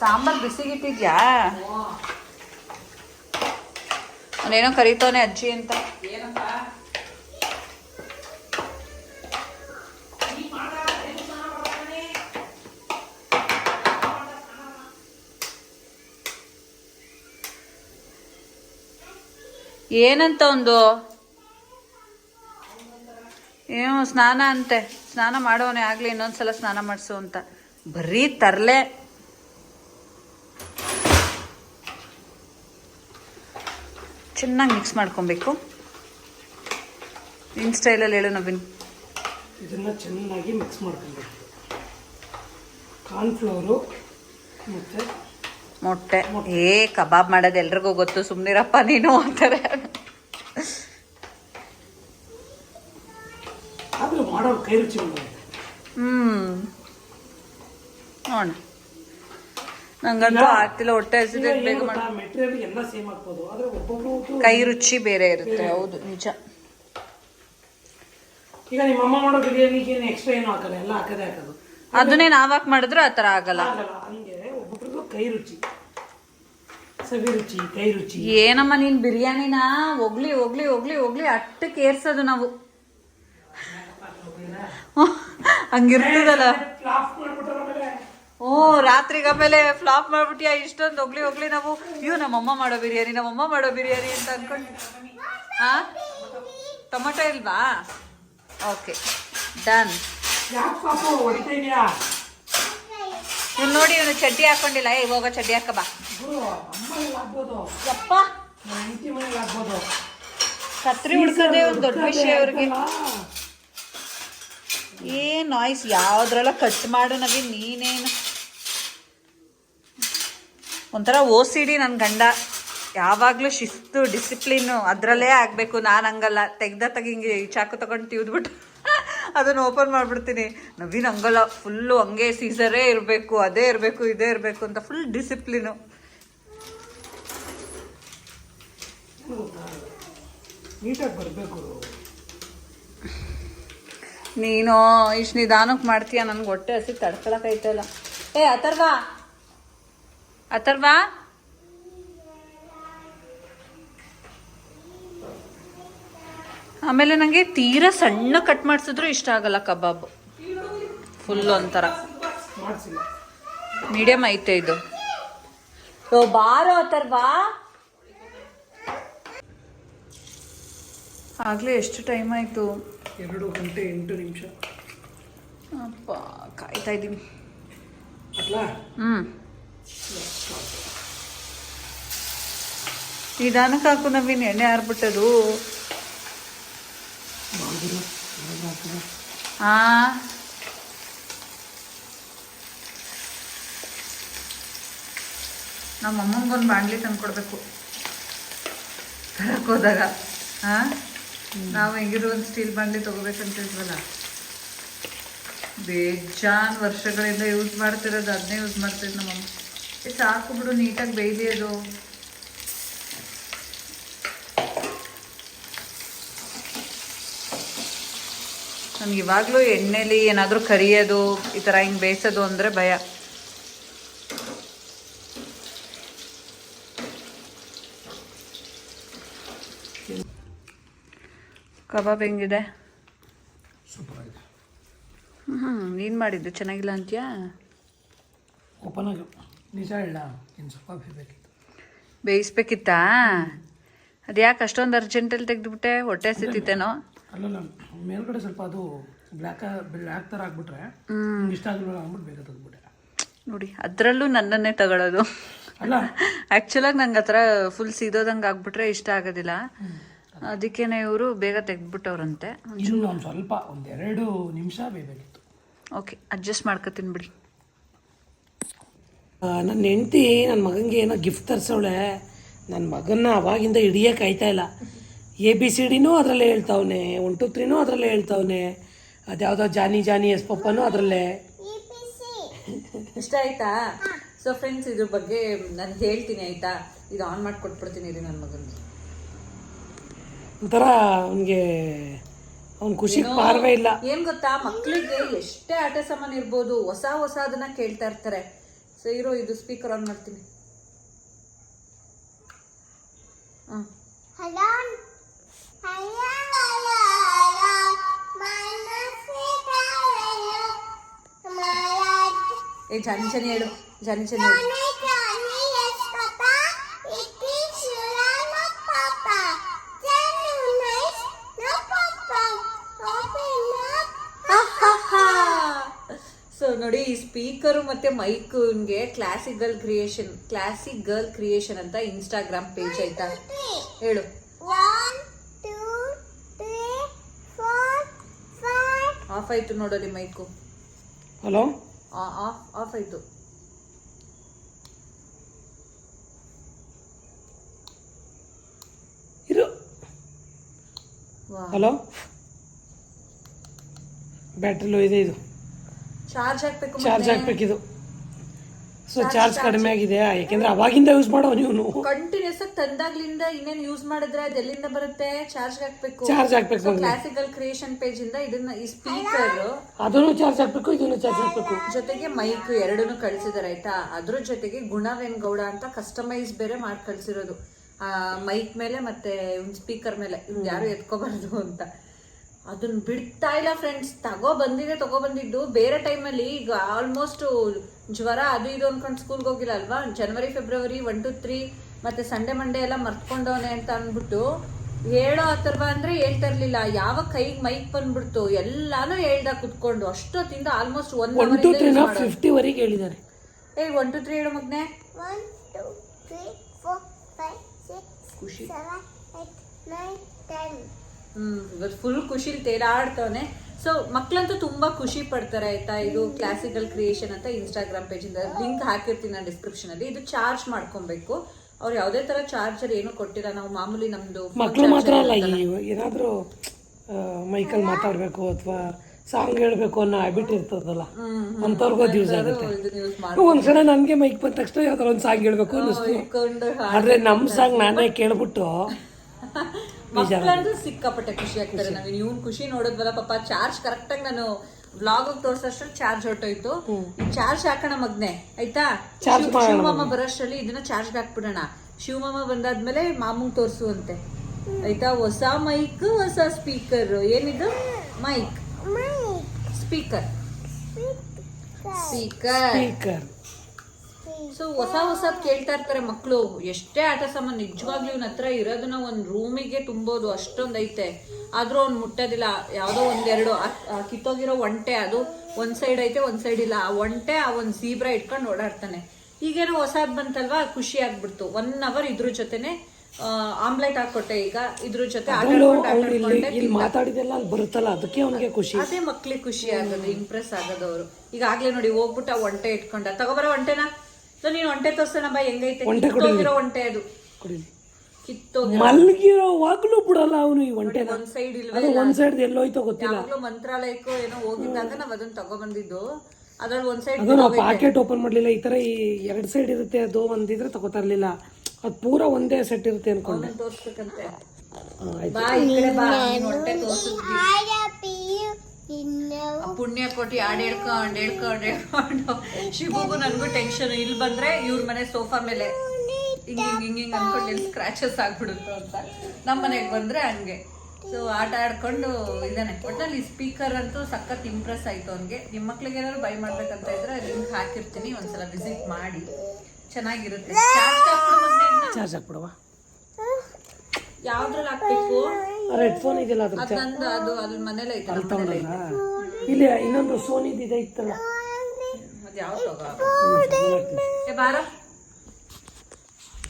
ಸಾಂಬಾರ್ ಬಿಸಿಗಿಟ್ಟಿದ್ಯಾ? ಅವನೇನೋ ಕರೀತಾನೆ ಅಜ್ಜಿ ಅಂತ. ಏನಂತ ಒಂದು ಏನೋ ಸ್ನಾನ ಅಂತೆ. ಸ್ನಾನ ಮಾಡೋನೆ ಆಗ್ಲಿ ಇನ್ನೊಂದ್ಸಲ ಸ್ನಾನ ಮಾಡಿಸು ಅಂತ. ಬರೀ ತರಲೆ. ಚೆನ್ನಾಗಿ ಮಿಕ್ಸ್ ಮಾಡ್ಕೊಬೇಕು. ನಿನ್ನ ಸ್ಟೈಲಲ್ಲಿ ಹೇಳು ನವೀನ್. ಇದನ್ನು ಚೆನ್ನಾಗಿ ಮಿಕ್ಸ್ ಮಾಡ್ಕೊಬೇಕು. ಕಾರ್ನ್ಫ್ಲವರು ಮತ್ತು ಮೊಟ್ಟೆ. ಏ ಕಬಾಬ್ ಮಾಡೋದು ಎಲ್ರಿಗೂ ಗೊತ್ತು. ಸುಮ್ಮನಿರಪ್ಪ ನೀನು ಅಂತಾರೆ ಆದರೂ ಮಾಡೋರು ಕೈ ರುಚಿ ಉಂಟು ಹ್ಮ್. ನೋಡ. ನಂಗಂತೂ ಆಗ್ತಿಲ್ಲ ಹೊಟ್ಟೆ ಹಸಿದೆ ಬೇಗ ಮಾಡಿ. ಕೈ ರುಚಿ ಬೇರೆ ಇರುತ್ತೆ ಹೌದು ನಿಜ. ಈಗ ನಿಮ್ಮ ಅಮ್ಮ ಮಾಡೋ ಬಿರಿಯಾನಿಗೆ ಏನು ಎಕ್ಸ್ಟ್ರಾ ಏನು ಹಾಕಲ್ಲ? ಎಲ್ಲ ಹಾಕದೇ ಹಾಕೋದು. ಅದನ್ನೇ ನಾವಾಕ್ ಮಾಡಿದ್ರೆ ಆ ಥರ ಆಗಲ್ಲ. ಹಂಗೆ ಒಬ್ಬೊಬ್ರಿಗೂ ಕೈ ರುಚಿ. ಸವಿ ರುಚಿ ಕೈ ರುಚಿ. ಏನಮ್ಮ ನೀನ್ ಬಿರಿಯಾನಿನ? ಹೋಗ್ಲಿ ಹೋಗ್ಲಿ ಹೋಗ್ಲಿ ಹೋಗ್ಲಿ ಅಟ್ಟಕ್ಕೆ ಏರ್ಸೋದು ನಾವು. ಹಂಗಿರ್ತದಲ್ಲ. ಓ ರಾತ್ರಿಗೆ ಆಮೇಲೆ ಫ್ಲಾಪ್ ಮಾಡ್ಬಿಟ್ಟಿಯಾ ಇಷ್ಟೊಂದು ಹೋಗ್ಲಿ ಹೋಗ್ಲಿ ನಾವು. ಇವ್ ನಮ್ಮಮ್ಮ ಮಾಡೋ ಬಿರಿಯಾನಿ ನಮ್ಮಮ್ಮ ಮಾಡೋ ಬಿರಿಯಾನಿ ಅಂತ ಅನ್ಕೊಂಡು ಹಾ ಟೊಮೊಟೊ ಇಲ್ವಾ? Okay done. ಇವ್ನು ನೋಡಿ ಇವನು ಚಡ್ಡಿ ಹಾಕೊಂಡಿಲ್ಲ. ಏ ಹೋಗೋ ಚಡ್ಡಿ ಹಾಕಬಾ ಯಪ್ಪ. ಕತ್ರಿ ಹುಡ್ಕೋದೇ ಒಂದು ದೊಡ್ಡ ವಿಷಯ ಅವ್ರಿಗೆ ಏನ್ ನಾಯ್ಸ್, ಯಾವುದ್ರಲ್ಲ ಕಟ್ ಮಾಡು ನವಿ ನೀನೇನು? ಒಂಥರ ಓ ಸಿ ಡಿ ನನ್ನ ಗಂಡ. ಯಾವಾಗಲೂ ಶಿಸ್ತು ಡಿಸಿಪ್ಲಿನ್ನು ಅದರಲ್ಲೇ ಆಗಬೇಕು. ನಾನು ಹಂಗಲ್ಲ. ತೆಗ್ದ ತೆಗಿಂಗೆ ಚಾಕು ತಗೊಂಡು ತಿವ್ದ್ಬಿಟ್ಟು ಅದನ್ನು ಓಪನ್ ಮಾಡಿಬಿಡ್ತೀನಿ. ನವೀನ್ ಹಂಗಲ್ಲ. ಫುಲ್ಲು ಹಂಗೆ ಸೀಸರೇ ಇರಬೇಕು, ಅದೇ ಇರಬೇಕು, ಇದೇ ಇರಬೇಕು ಅಂತ ಫುಲ್ ಡಿಸಿಪ್ಲಿನು ನೀಟಾಗಿ ಬರಬೇಕು. ನೀನು, ಇಷ್ಟು ನಿಧಾನಕ್ಕೆ ಮಾಡ್ತೀಯ? ನನ್ಗೆ ಹೊಟ್ಟೆ ಹಸಿ ತಡ್ಕೊಳಕೈತಲ್ಲ. ಏ, ಅಥರ್ವಾ! ಅಥರ್ವಾ! ಆಮೇಲೆ ನನಗೆ ತೀರಾ ಸಣ್ಣ ಕಟ್ ಮಾಡಿಸಿದ್ರು ಇಷ್ಟ ಆಗಲ್ಲ ಕಬಾಬ್. ಫುಲ್ ಒಂಥರ. ಮೀಡಿಯಮ್ ಐತೆ ಇದು. ಬಾರೋ, ಅಥರ್ವಾ! ಆಗ್ಲೇ ಎಷ್ಟು ಟೈಮ್ ಆಯ್ತು? ಎರಡು ಗಂಟೆ ಎಂಟು ನಿಮಿಷ. ಅಪ್ಪ ಕಾಯ್ತಾ ಇದ್ದೀನಿ. ಅಲ್ಲ ಹ್ಮ್. ನಿಧಾನಕ್ಕೆ ಹಾಕು ನವೀನ್ ಎಣ್ಣೆ ಹಾರ್ಬಿಟ್ಟದು ಮಾಡಿದ್ರು ಹಾಕಿದ್ರು ಹಾ ನಮ್ಮ ಅಮ್ಮಂಗೊಂದು ಬಾಣ್ಲಿ ತಂದ್ಕೊಡ್ಬೇಕು. ತರಕ್ ಹೋದಾಗ. ಹಾ ನಾವು ಹೆಂಗಿದ್ರು ಒಂದು ಸ್ಟೀಲ್ ಬಾಣ್ಲಿ ತಗೋಬೇಕಂತಿದ್ವಲ್ಲ ಬೇಜಾನ್ ವರ್ಷಗಳಿಂದ ಯೂಸ್ ಮಾಡ್ತಿರೋದು ಅದನ್ನೇ ಯೂಸ್ ಮಾಡ್ತಿದ್ದು ನಮ್ಮಮ್ಮ ಸಾಕು ಬಿಡು, ನೀಟಾಗಿ ಬೇಯ್ಲಿ ಅದು. ನಮ್ಗೆ ಇವಾಗಲೂ ಎಣ್ಣೆಲಿ ಏನಾದರೂ ಕರಿಯೋದು, ಈ ಥರ ಹಿಂಗೆ ಬೇಯಿಸೋದು ಅಂದರೆ ಭಯ. ಕಬಾಬ್ ಹೆಂಗಿದೆ? ಹ್ಞೂ ನೀನು ಮಾಡಿದ್ದು ಚೆನ್ನಾಗಿಲ್ಲ ಅಂತೀಯಾ? ಓಪನ್ ಆಗಿ ನಿಜ ಹೇಳ ಇನ್ನು ಸ್ವಲ್ಪ ಬೇಕಿತ್ತು. ಬೇಯಿಸ್ಬೇಕಿತ್ತಾ? ಅದು ಯಾಕೆ ಅಷ್ಟೊಂದು ಅರ್ಜೆಂಟಲ್ಲಿ ತೆಗೆದುಬಿಟ್ಟೆ? ಹೊಟ್ಟೆ ಸಿತ್ತಿತ್ತೇನೋ ಅಲ್ಲಲ್ಲ ಮೇಲ್ಗಡೆ ಸ್ವಲ್ಪ ಅದು ಬ್ಲ್ಯಾಕ್ ಬ್ಲ್ಯಾಕ್ ಥರ ಆಗ್ಬಿಟ್ರೆ ನಿಮ್ಗೆ ಇಷ್ಟ ಆಗಲಿಲ್ಲ ಅಂದ್ಬಿಟ್ಟು ಬೇಗ ತೆಗೆದ್ಬಿಟ್ಟೆ. ನೋಡಿ ಅದರಲ್ಲೂ ನನ್ನನ್ನೇ ತಗೊಳ್ಳೋದು ಅಲ್ಲ. ಆ್ಯಕ್ಚುಲಾಗಿ ನಂಗೆ ಆ ಥರ ಫುಲ್ ಸೀದೋದಂಗೆ ಆಗ್ಬಿಟ್ರೆ ಇಷ್ಟ ಆಗೋದಿಲ್ಲ. ಅದಕ್ಕೇನೆ ಇವರು ಬೇಗ ತೆಗೆದ್ಬಿಟ್ಟವ್ರಂತೆ. ಇನ್ನು ಒಂದು ಸ್ವಲ್ಪ ಒಂದೆರಡು ನಿಮಿಷ ಬೇಕಿತ್ತು ಓಕೆ ಅಡ್ಜಸ್ಟ್ ಮಾಡ್ಕೊತೀನಿ ಬಿಡಿ. ನನ್ನ ಹೆಂಡತಿ ನನ್ನ ಮಗನಿಗೆ ಏನೋ ಗಿಫ್ಟ್ ತರಿಸವಳೆ. ನನ್ನ ಮಗನ್ನ ಅವಾಗಿಂದ ಹಿಡಿಯೋಕೆ ಆಯ್ತಾ ಇಲ್ಲ. ಎ ಬಿ ಸಿ ಡಿನೂ ಅದರಲ್ಲೇ ಹೇಳ್ತಾವನೆ. ಒನ್ ಟು ತ್ರೀನೂ ಅದರಲ್ಲೇ ಹೇಳ್ತಾವನೆ. ಅದ್ಯಾವುದೋ ಜಾನಿ ಜಾನಿ ಎಸ್ ಪಪ್ಪನೂ ಅದರಲ್ಲೇ. ಇಷ್ಟ ಆಯ್ತಾ? ಸೊ ಫ್ರೆಂಡ್ಸ್ ಇದ್ರ ಬಗ್ಗೆ ನಾನು ಹೇಳ್ತೀನಿ ಆಯ್ತಾ? ಇದು ಆನ್ ಮಾಡಿ ಕೊಟ್ಬಿಡ್ತೀನಿ ರೀ ನನ್ನ ಮಗನಿಗೆ. ಒಂಥರ ಅವನಿಗೆ ಅವ್ನ ಖುಷಿ ಪಾರ್ವೇ ಇಲ್ಲ. ಏನ್ ಗೊತ್ತಾ? ಮಕ್ಕಳಿಗೆ ಎಷ್ಟೇ ಆಟ ಸಾಮಾನು ಇರ್ಬೋದು ಹೊಸ ಹೊಸ ಅದನ್ನ ಕೇಳ್ತಾ ಇರ್ತಾರೆ. ಸೊ ಇರೋ ಇದು ಸ್ಪೀಕರ್ ಆನ್ ಮಾಡ್ತೀನಿ. ಏ ಜನ ಜಾನಿ ಹೇಳು ಜನ ಜಾನಿ ಹೇಳು. ಸ್ಪೀಕರು ಮತ್ತೆ ಮೈಕ್ಗೆ classic girl creation classic girl creation ಅಂತ ಇನ್ಸ್ಟಾಗ್ರಾಮ್ ಪೇಜ್ ಆಯ್ತಾ? ಹೇಳು. ಆಫ್ ಆಯ್ತು ನೋಡೋರಿ ಮೈಕು ಹಲೋ ಆಫ್ ಆಫ್ ಆಯ್ತು. ಇರು. ವಾ ಹಲೋ ಬ್ಯಾಟ್ರಿ ಲೋ ಇದೆ ಇದು. ಚಾರ್ಜ್ ಹಾಕ್ಬೇಕು ಚಾರ್ಜ್ ಹಾಕ್ಬೇಕಿದು ಸೊ ಚಾರ್ಜ್ ಕಡಿಮೆ ಆಗಿದೆ. ಯಾಕೆಂದ್ರೆ ಅವಾಗಿಂದ ಯೂಸ್ ಮಾಡೋ ನೀವು ಕಂಟಿನ್ಯೂಸ್ ಆಗಿ ತಂದಾಗ್ಲಿಂದ ಇನ್ನೇನು ಯೂಸ್ ಮಾಡಿದ್ರೆ ಅದು ಎಲ್ಲಿಂದ ಬರುತ್ತೆ? ಚಾರ್ಜ್ ಹಾಕ್ಬೇಕು. ಚಾರ್ಜ್ ಹಾಕ್ಬೇಕು ಕ್ಲಾಸಿಕಲ್ ಕ್ರಿಯೇಷನ್ ಪೇಜ್ ಇಂದ ಇದನ್ನ ಈ ಸ್ಪೀಕರ್ ಅದನ್ನು ಚಾರ್ಜ್ ಹಾಕ್ಬೇಕು ಇದನ್ನು ಚಾರ್ಜ್ ಹಾಕ್ಬೇಕು. ಜೊತೆಗೆ ಮೈಕ್ ಎರಡನ್ನು ಕಳಿಸಿದಾರೆ ಆಯ್ತಾ? ಅದ್ರ ಜೊತೆಗೆ ಗುಣವೇನ್ ಗೌಡ ಅಂತ ಕಸ್ಟಮೈಸ್ ಬೇರೆ ಮಾಡಿ ಕಳ್ಸಿರೋದು. ಆ ಮೈಕ್ ಮೇಲೆ ಮತ್ತೆ ಸ್ಪೀಕರ್ ಮೇಲೆ. ಯಾರು ಎತ್ಕೋಬಾರ್ದು ಅಂತ. ಅದನ್ನ ಬಿಡ್ತಾ ಇಲ್ಲ ಫ್ರೆಂಡ್ಸ್ ತಗೋ ಬಂದಿದೆ ತಗೋ ಬಂದಿದ್ದು. ಬೇರೆ ಟೈಮಲ್ಲಿ ಈಗ ಆಲ್ಮೋಸ್ಟ್ ಜ್ವರ ಅದು ಇದು ಅನ್ಕೊಂಡು ಸ್ಕೂಲ್ಗೆ ಹೋಗಿಲ್ಲ ಅಲ್ವಾ? January February one two three ಮತ್ತೆ ಸಂಡೇ ಮಂಡೇ ಎಲ್ಲ ಮರ್ತ್ಕೊಂಡವನೆ ಅಂತ ಅಂದ್ಬಿಟ್ಟು ಹೇಳೋ ಅಥರ್ವ ಅಂದ್ರೆ ಹೇಳ್ತಾ ಇರ್ಲಿಲ್ಲ. ಯಾವ ಕೈಗೆ ಮೈಕ್ ಬಂದ್ಬಿಡ್ತು? ಎಲ್ಲಾನು ಹೇಳ್ದ ಕುತ್ಕೊಂಡು. ಅಷ್ಟೊತ್ತಿಂದ almost one two three fifty ಫಿಫ್ಟಿವರೆಗೆ ಹೇಳಿದ್ದಾರೆ ಏ ಒನ್ ಟು ತ್ರೀ ಹೇಳು ಮಗ್ನೆ. ಖುಷಿ. ಹ್ಮ್ ಇವತ್ತು ಫುಲ್ ಖುಷಿಲಿ ತೇಲಾಡ್ತವನೆ ಸೊ ಮಕ್ಕಳಂತೂ ತುಂಬಾ ಖುಷಿ ಪಡ್ತಾರೆ ಆಯ್ತಾ? ಇದು ಕ್ಲಾಸಿಕಲ್ ಕ್ರಿಯೇಷನ್ ಅಂತ ಇನ್ಸ್ಟಾಗ್ರಾಮ್ ಪೇಜ್ ಇಂದ. ಲಿಂಕ್ ಹಾಕಿರ್ತೀನಿ ನಾನು ಡಿಸ್ಕ್ರಿಪ್ಷನ್ ಅಲ್ಲಿ. ಇದು ಚಾರ್ಜ್ ಮಾಡ್ಕೊಬೇಕು. ಅವ್ರು ಯಾವುದೇ ತರ ಚಾರ್ಜರ್ ಏನು ಕೊಟ್ಟಿಲ್ಲ. ನಾವು ಮಾಮೂಲಿ ನಮ್ದು ಮಕ್ಕಳು ಮಾತ್ರ ಅಲ್ಲ ಏನಾದರೂ ಮೈಕಲ್ ಮಾತಾಡಬೇಕು ಅಥವಾ ಸಾಂಗ್ ಹೇಳಬೇಕು ಅನ್ನೋ ಹ್ಯಾಬಿಟ್ ಇರ್ತದಲ್ಲ ಅಂಥವ್ರಿಗೂ ಅದು ಯೂಸ್ ಆಗುತ್ತೆ. ಒಂದ್ಸಲ ನನಗೆ ಮೈಕ್ ಬಂದ ತಕ್ಷಣ ಯಾವ್ದಾರ ಒಂದು ಸಾಂಗ್ ಹೇಳ್ಬೇಕು ಅನ್ನಿಸ್ತು. ಆದ್ರೆ ನಮ್ಮ ಸಾಂಗ್ ನಾನೇ ಕೇಳ್ಬಿಟ್ಟು ಮಕ್ಕಳಂತೂ ಸಿಕ್ಕಾಪಟ್ಟೆ ಖುಷಿ ಆಗ್ತಾರೆ ನಾವ್ ಇವ್ನ್ ಖುಷಿ ನೋಡಿದ್ವಲ್ಲ ಪಾಪ ಚಾರ್ಜ್ ಕರೆಕ್ಟ್ ಆಗಿ ನಾನು ಬ್ಲಾಗ್ ತೋರ್ಸೋಷ್ಟ್ರಲ್ಲಿ ಚಾರ್ಜ್ ಹೊಟ್ಟೋಯ್ತು ಚಾರ್ಜ್ ಹಾಕೋಣ ಮಗ್ನೆ ಆಯ್ತಾ? ಶಿವಮಾಮ ಬರೋಷ್ಟರಲ್ಲಿ ಇದನ್ನ ಚಾರ್ಜ್ ಹಾಕ್ಬಿಡೋಣ. ಶಿವಮಾಮ ಬಂದಾದ್ಮೇಲೆ ಮಾಮಂಗ್ ತೋರಿಸುವಂತೆ. ಆಯ್ತಾ? ಹೊಸ ಮೈಕ್ ಹೊಸ ಸ್ಪೀಕರ್ ಏನಿದು? ಮೈಕ್ ಸ್ಪೀಕರ್ ಸ್ಪೀಕರ್ ಸೊ ಹೊಸ ಹೊಸ ಕೇಳ್ತಾ ಇರ್ತಾರೆ ಮಕ್ಕಳು ಎಷ್ಟೇ ಆಟ ಸಾಮಾನು ನಿಜವಾಗ್ಲೂ ಇವನ ಹತ್ರ ಇರೋದನ್ನ ಒಂದ್ ರೂಮಿಗೆ ತುಂಬೋದು ಅಷ್ಟೊಂದ್ ಐತೆ ಆದ್ರೂ ಅವ್ನು ಮುಟ್ಟೋದಿಲ್ಲ. ಯಾವ್ದೋ ಒಂದೆರಡು. ಕಿತ್ತೋಗಿರೋ ಒಂಟೆ ಅದು ಒಂದ್ ಸೈಡ್ ಐತೆ ಒಂದ್ ಸೈಡ್ ಇಲ್ಲ. ಆ ಒಂಟೆ ಆ ಒಂದ್ ಸೀಬ್ರ ಇಟ್ಕೊಂಡು ಓಡಾಡ್ತಾನೆ. ಈಗೇನೋ ಹೊಸ ಬಂತಲ್ವಾ? ಖುಷಿ ಆಗ್ಬಿಡ್ತು. ಒನ್ ಅವರ್ ಇದ್ರ ಜೊತೆನೆ ಆಮ್ಲೆಟ್ ಹಾಕೊಟ್ಟೆ ಈಗ. ಇದ್ರ ಜೊತೆ ಇಲ್ಲಿ ಮಾತಾಡಿದೆಲ್ಲ ಅಲ್ಲಿ ಬರುತ್ತಲ್ಲ? ಅದಕ್ಕೆ ಅವನಿಗೆ ಖುಷಿ. ಅದೇ ಮಕ್ಳಿಗೆ ಖುಷಿ ಆಗೋದು ಇಂಪ್ರೆಸ್ ಆಗೋದು ಅವರು. ಈಗ ಆಗ್ಲೇ ನೋಡಿ ಹೋಗ್ಬಿಟ್ಟು ಆ ಒಂಟೆ ಇಟ್ಕೊಂಡ. ತಗೋಬರೋ ಒಂಟೆನಾ? ಸೊ ನೀನು ಒಂಟೆ ತೋರ್ಸೋಣ ಬಾ ಹೆಂಗೈತೆ? ಒಂಟೆ ಕಿತ್ತೋಗಿರೋ ಒಂಟೆ ಅದು. ಕುಡಿಲಿ ಕಿತ್ತೋಗಿ ಮಲ್ಗಿರೋವಾಗ್ಲೂ ಬಿಡಲ್ಲ ಅವನು ಈ ಒಂಟೆನ. ಒಂದ್ ಸೈಡ್ ಇಲ್ವೇ ಅದು ಒಂದ್ ಸೈಡ್ ಎಲ್ಲೋಯ್ತೋ ಗೊತ್ತಿಲ್ಲ. ಯಾವಾಗ್ಲೂ ಮಂತ್ರಾಲಯಕ್ಕೂ ಏನೋ ಹೋಗಿದ್ದಾಗ ನಾವ್ ಅದನ್ನ ತಗೊಬಂದಿದ್ದು. ಅದ್ರಲ್ಲಿ ಒಂದ್ ಸೈಡ್ ಅದು ನಾವು ಪಾಕೆಟ್ ಓಪನ್ ಮಾಡ್ಲಿಲ್ಲ. ಈ ತರ ಈ ಎರಡ್ ಸೈಡ್ ಇರುತ್ತೆ ಅದು ಒಂದಿದ್ರೆ ತಗೋತಾ ಇರ್ಲಿಲ್ಲ ಅದು ಪೂರ ಒಂದೇ ಸೆಟ್ ಇರುತ್ತೆ ಅನ್ಕೊಂಡೆ. ತೋರ್ಸ್ಬೇಕಂತೆ. ಆಯ್ತು. ಬಾ ಈ ಕಡೆ ಬಾ. ನೀನ್ ಹೊಟ್ಟೆ ತೋರ್ಸಿದ್ವಿ. ಪುಣ್ಯ ಕೊಟ್ಟು ಆಡ್ ಹೇಳ್ಕೊಂಡು ಹೇಳ್ಕೊಂಡು ಹೇಳ್ಕೊಂಡು ಶಿವಗೂ ನನಗೂ ಟೆನ್ಷನ್ ಇಲ್ಲಿ ಬಂದ್ರೆ ಇವ್ರ ಮನೆ ಸೋಫಾ ಮೇಲೆ ಹಿಂಗ್ ಹಿಂಗ್ ಹಿಂಗ್ ಹಿಂಗ್ ಅನ್ಕೊಂಡು ಇಲ್ಲಿ ಸ್ಕ್ರಾಚಸ್ ಆಗ್ಬಿಡುತ್ತೋ ಅಂತ. ನಮ್ಮ ಮನೆಗೆ ಬಂದ್ರೆ ಹಂಗೆ. ಸೊ ಆಟ ಆಡ್ಕೊಂಡು ಇದ್ದಾನೆ. ಒಟ್ನಲ್ಲಿ ಸ್ಪೀಕರ್ ಅಂತೂ ಸಖತ್ ಇಂಪ್ರೆಸ್ ಆಯ್ತು ಅವ್ನಿಗೆ. ನಿಮ್ಮ ಮಕ್ಳಿಗೆ ಏನಾದ್ರು ಬೈ ಮಾಡ್ಬೇಕಂತ ಇದ್ರೆ ಲಿಂಕ್ ಹಾಕಿರ್ತೀನಿ. ಒಂದ್ಸಲ ವಿಸಿಟ್ ಮಾಡಿ. ಚೆನ್ನಾಗಿರುತ್ತೆ. ಚಾರ್ಜ್ ಹಾಕ್ಬಿಡವ? ಯಾವ್ದ್ರಲ್ಲಿ ಹಾಕ್ಬೇಕು? ಅವ್ರ ಹೆಡ್ಫೋನ್ ಇದೆಯಲ್ಲ ಅದ್ರ ಅದು ಅದು ಅಲ್ಲಿ ಮನೇಲಿ ಐತೆ. ಇಲ್ಲಿ ಇನ್ನೊಂದು ಸೋನಿದ್ ಇದೆ ಇತ್ತಲ್ಲ. ಬಾರ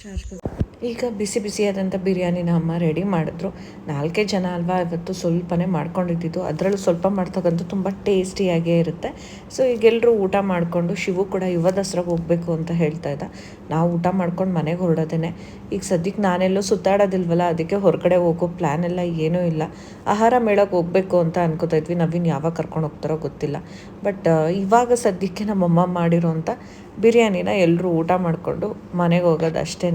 ಚಾರ್ಜ್ ತಗೋ? ಬಾರ. ಈಗ ಬಿಸಿ ಬಿಸಿಯಾದಂಥ ಬಿರಿಯಾನಿನ ಅಮ್ಮ ರೆಡಿ ಮಾಡಿದ್ರು. ನಾಲ್ಕೇ ಜನ ಅಲ್ವಾ? ಇವತ್ತು ಸ್ವಲ್ಪನೇ ಮಾಡ್ಕೊಂಡಿದ್ದು ಅದರಲ್ಲೂ ಸ್ವಲ್ಪ ಮಾಡ್ತಕ್ಕಂಥ ತುಂಬ ಟೇಸ್ಟಿಯಾಗೇ ಇರುತ್ತೆ. ಸೊ ಈಗೆಲ್ಲರೂ ಊಟ ಮಾಡಿಕೊಂಡು ಶಿವು ಕೂಡ ಯುವ ದಸರಾಗೆ ಹೋಗಬೇಕು ಅಂತ ಹೇಳ್ತಾ ಇದ್ದ. ನಾವು ಊಟ ಮಾಡ್ಕೊಂಡು ಮನೆಗೆ ಹೊರಡೋದೇನೆ. ಈಗ ಸದ್ಯಕ್ಕೆ ನಾನೆಲ್ಲೋ ಸುತ್ತಾಡೋದಿಲ್ವಲ್ಲ? ಅದಕ್ಕೆ ಹೊರಗಡೆ ಹೋಗೋ ಪ್ಲ್ಯಾನ್ ಎಲ್ಲ ಏನೂ ಇಲ್ಲ. ಆಹಾರ ಮೇಳಕ್ಕೆ ಹೋಗಬೇಕು ಅಂತ ಅನ್ಕೋತಾ ಇದ್ವಿ. ನವೀನ್ ಯಾವಾಗ ಕರ್ಕೊಂಡು ಹೋಗ್ತಾರೋ ಗೊತ್ತಿಲ್ಲ. ಬಟ್ ಇವಾಗ ಸದ್ಯಕ್ಕೆ ನಮ್ಮಮ್ಮ ಮಾಡಿರೋಂಥ ಬಿರಿಯಾನಿನ ಎಲ್ಲರೂ ಊಟ ಮಾಡಿಕೊಂಡು ಮನೆಗೆ ಹೋಗೋದು ಅಷ್ಟೇ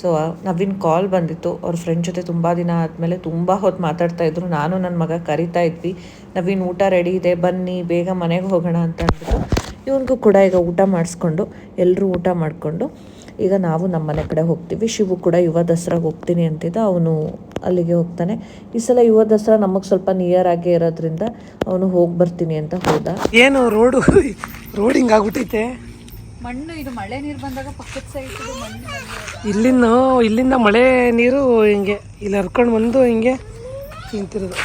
ಸೊ ನವೀನ್ ಕಾಲ್ ಬಂದಿತ್ತು. ಅವ್ರ ಫ್ರೆಂಡ್ ಜೊತೆ ತುಂಬ ದಿನ ಆದಮೇಲೆ ತುಂಬ ಹೊತ್ತು ಮಾತಾಡ್ತಾ ಇದ್ರು. ನಾನು ನನ್ನ ಮಗ ಕರಿತಾ ಇದ್ವಿ. ನವೀನ್ ಊಟ ರೆಡಿ ಇದೆ. ಬನ್ನಿ, ಬೇಗ ಮನೆಗೆ ಹೋಗೋಣ ಅಂತ ಅಂದ್ಬಿಟ್ಟು ಇವನಿಗೂ ಕೂಡ ಈಗ ಊಟ ಮಾಡಿಸ್ಕೊಂಡು ಎಲ್ಲರೂ ಊಟ ಮಾಡಿಕೊಂಡು ಈಗ ನಾವು ನಮ್ಮ ಮನೆ ಕಡೆ ಹೋಗ್ತೀವಿ. ಶಿವು ಕೂಡ ಯುವ ದಸರಾಗೆ ಹೋಗ್ತೀನಿ ಅಂತಿದ್ದ. ಅವನು ಅಲ್ಲಿಗೆ ಹೋಗ್ತಾನೆ. ಈ ಸಲ ಯುವ ದಸರಾ ನಮಗೆ ಸ್ವಲ್ಪ ನಿಯರ್ ಆಗಿ ಇರೋದ್ರಿಂದ ಅವನು ಹೋಗಿ ಬರ್ತೀನಿ ಅಂತ ಹೋದ. ಏನು ರೋಡು? ರೋಡಿಂಗ್ ಆಗ್ಬಿಟ್ಟೈತೆ. ಮಣ್ಣು ಇದು ಮಳೆ ನೀರು ಬಂದಾಗ ಪಕ್ಕದ ಸೈಡ್ ಮಣ್ಣು ಇಲ್ಲಿಂದ ಇಲ್ಲಿಂದ ಮಳೆ ನೀರು ಹಿಂಗೆ ಇಲ್ಲಿ ಹರ್ಕೊಂಡು ಬಂದು ಹಿಂಗೆ ತಿಂತಿರೋದು.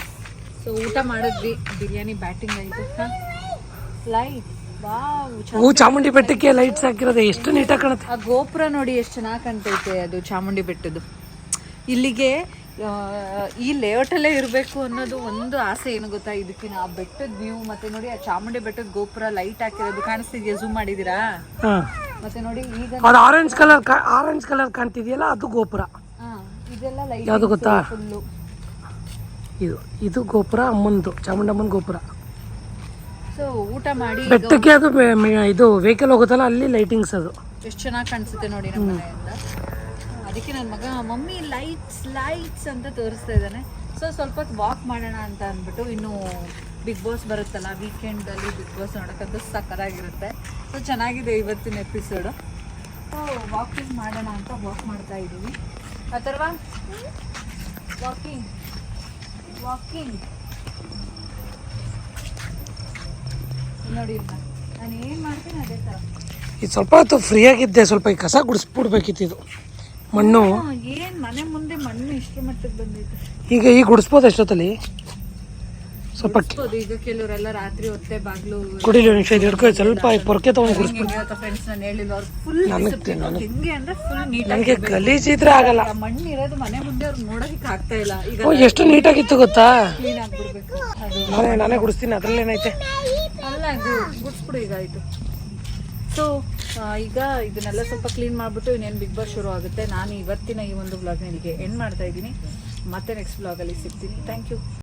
ಸೊ ಊಟ ಮಾಡಿದ್ವಿ ಬಿರಿಯಾನಿ ಬ್ಯಾಟಿಂಗ್ ಆಯಿತು. ಲೈಟ್ ಹೂ ಚಾಮುಂಡಿ ಬೆಟ್ಟಕ್ಕೆ ಲೈಟ್ಸ್ ಹಾಕಿರೋದು ಎಷ್ಟು ನೀಟಾಗಿ ಕಾಣುತ್ತೆ. ಆ ಗೋಪುರ ನೋಡಿ ಎಷ್ಟು ಚೆನ್ನಾಗಿ ಕಾಣ್ತೈತೆ ಅದು ಚಾಮುಂಡಿ ಬೆಟ್ಟದ್ದು. ಇಲ್ಲಿಗೆ ಈ ಲೇಔಟಲ್ಲೇ ಇರಬೇಕು ಅನ್ನೋದು ಒಂದು ಆಸೆ ಏನು ಗೊತ್ತಾ? ಇದಕ್ಕಿನ ಆ ಬೆಟ್ಟದ ವ್ಯೂ ಮತ್ತೆ ನೋಡಿ ಆ ಚಾಮುಂಡಿ ಬೆಟ್ಟದ ಗೋಪುರ ಲೈಟ್ ಹಾಕಿರೋದು ಕಾಣಿಸ್ತಿದ್ಯಾ? ಝೂಮ್ ಮಾಡಿದೀರಾ ಮತ್ತೆ ನೋಡಿ ಈಗ ಅದು ಆರೆಂಜ್ ಕಲರ್ ಆರೆಂಜ್ ಕಲರ್ ಕಾಣ್ತಿದೆಯಲ್ಲ ಅದು ಗೋಪುರ. ಹಾ, ಇದೆಲ್ಲ ಲೈಟ್ ಯಾವುದು ಗೊತ್ತಾ? ಇದು ಇದು ಗೋಪುರ ಅಮ್ಮಂದು ಚಾಮುಂಡಮ್ಮನ ಗೋಪುರ. ಸೊ ಊಟ ಮಾಡಿ ಬೆಟ್ಟಕ್ಕೆ ಅದು ಇದು ವೆಹಿಕಲ್ ಹೋಗುತ್ತಲ್ಲ ಅಲ್ಲಿ ಲೈಟಿಂಗ್ಸ್ ಅದು. ಎಷ್ಟು ಚೆನ್ನಾಗಿ ಕಾಣಿಸುತ್ತೆ ನೋಡಿ ನಮ್ಮ ಮನೆಯಿಂದ. ಅದಕ್ಕೆ ನನ್ನ ಮಗ, ಮಮ್ಮಿ ಲೈಟ್ಸ್ ಲೈಟ್ಸ್ ಅಂತ ತೋರಿಸ್ತಾ ಇದ್ದಾನೆ. ಸೊ ಸ್ವಲ್ಪ ಹೊತ್ತು ವಾಕ್ ಮಾಡೋಣ ಅಂತ ಅಂದ್ಬಿಟ್ಟು ಇನ್ನು ಬಿಗ್ ಬಾಸ್ ಬರುತ್ತಲ್ಲ ವೀಕೆಂಡಲ್ಲಿ ಬಿಗ್ ಬಾಸ್ ನೋಡೋಕ್ಕಂತೂ ಸಕ್ಕದಾಗಿರುತ್ತೆ ಸೊ ಚೆನ್ನಾಗಿದೆ ಇವತ್ತಿನ ಎಪಿಸೋಡು ಸೊ ವಾಕಿಂಗ್ ಮಾಡೋಣ ಅಂತ ವಾಕ್ ಮಾಡ್ತಾ ಇದ್ದೀವಿ. ಅಥರ್ವಾ? ವಾಕಿಂಗ್ ವಾಕಿಂಗ್ ನೋಡಿ ನಾನು ಏನು ಮಾಡ್ತೀನಿ ಅದೇ ಥರ ಇದು ಸ್ವಲ್ಪ ಹೊತ್ತು ಫ್ರೀ ಆಗಿದ್ದೆ, ಸ್ವಲ್ಪ ಈ ಕಸ ಗುಡಿಸ್ಬಿಡ್ಬೇಕಿತ್ತು ಇದು. ಮಣ್ಣು. ಏನ್ ಮನೆ ಮುಂದೆ ಮಣ್ಣು ಇಷ್ಟು ಮಟ್ಟಕ್ಕೆ ಬಂದಿತ್ತು ಈಗ ಈಗ ಗುಡಿಸ್ಬೋದು ಎಷ್ಟೊತ್ತಲ್ಲಿ? ಸ್ವಲ್ಪ ಈಗ ಕೆಲವರೆಲ್ಲ ರಾತ್ರಿ ಹೊತ್ತೆ ಬಾಗ್ಲು ಕುಡಿಲಿ ನಿಮಿಷ ಇದು ಹಿಡ್ಕೊ ಸ್ವಲ್ಪ ಪೊರಕೆ ತೊಗೊಂಡು ಗುಡಿಸ್ಬಿಡು. ಫ್ರೆಂಡ್ಸ್ ನಾನು ಹೇಳಿಲ್ಲ ಅವ್ರು ಫುಲ್ ಹೆಂಗೆ ಅಂದ್ರೆ ಫುಲ್ ನೀಟಾಗಿ ನನಗೆ ಗಲೀಜಿದ್ರೆ ಆಗಲ್ಲ. ಮಣ್ಣು ಇರೋದು ಮನೆ ಮುಂದೆ ಅವ್ರು ನೋಡೋದಕ್ಕೆ ಆಗ್ತಾ ಇಲ್ಲ. ಈಗ ಓ ಎಷ್ಟು ನೀಟಾಗಿತ್ತು ಗೊತ್ತಾ? ಕ್ಲೀನ್ ಆಗ್ಬಿಡ್ಬೇಕು ನಾನೇ ನಾನೇ ಗುಡಿಸ್ತೀನಿ ಅದ್ರಲ್ಲಿ ಏನೈತೆ ಅಲ್ಲ ಗುಡ್ಸ್ಬಿಡು ಈಗ ಆಯ್ತು. ಸೊ ಈಗ ಇದನ್ನೆಲ್ಲ ಸ್ವಲ್ಪ ಕ್ಲೀನ್ ಮಾಡಿಬಿಟ್ಟು ಇನ್ನೇನು ಬಿಗ್ ಬಾಸ್ ಶುರು ಆಗುತ್ತೆ. ನಾನು ಇವತ್ತಿನ ಈ ಒಂದು ವ್ಲಾಗ್ನ ಇಲ್ಲಿಗೆ ಎಂಡ್ ಮಾಡ್ತಾ ಇದ್ದೀನಿ. ಮತ್ತೆ ನೆಕ್ಸ್ಟ್ ಬ್ಲಾಗಲ್ಲಿ ಸಿಗ್ತೀನಿ. Thank you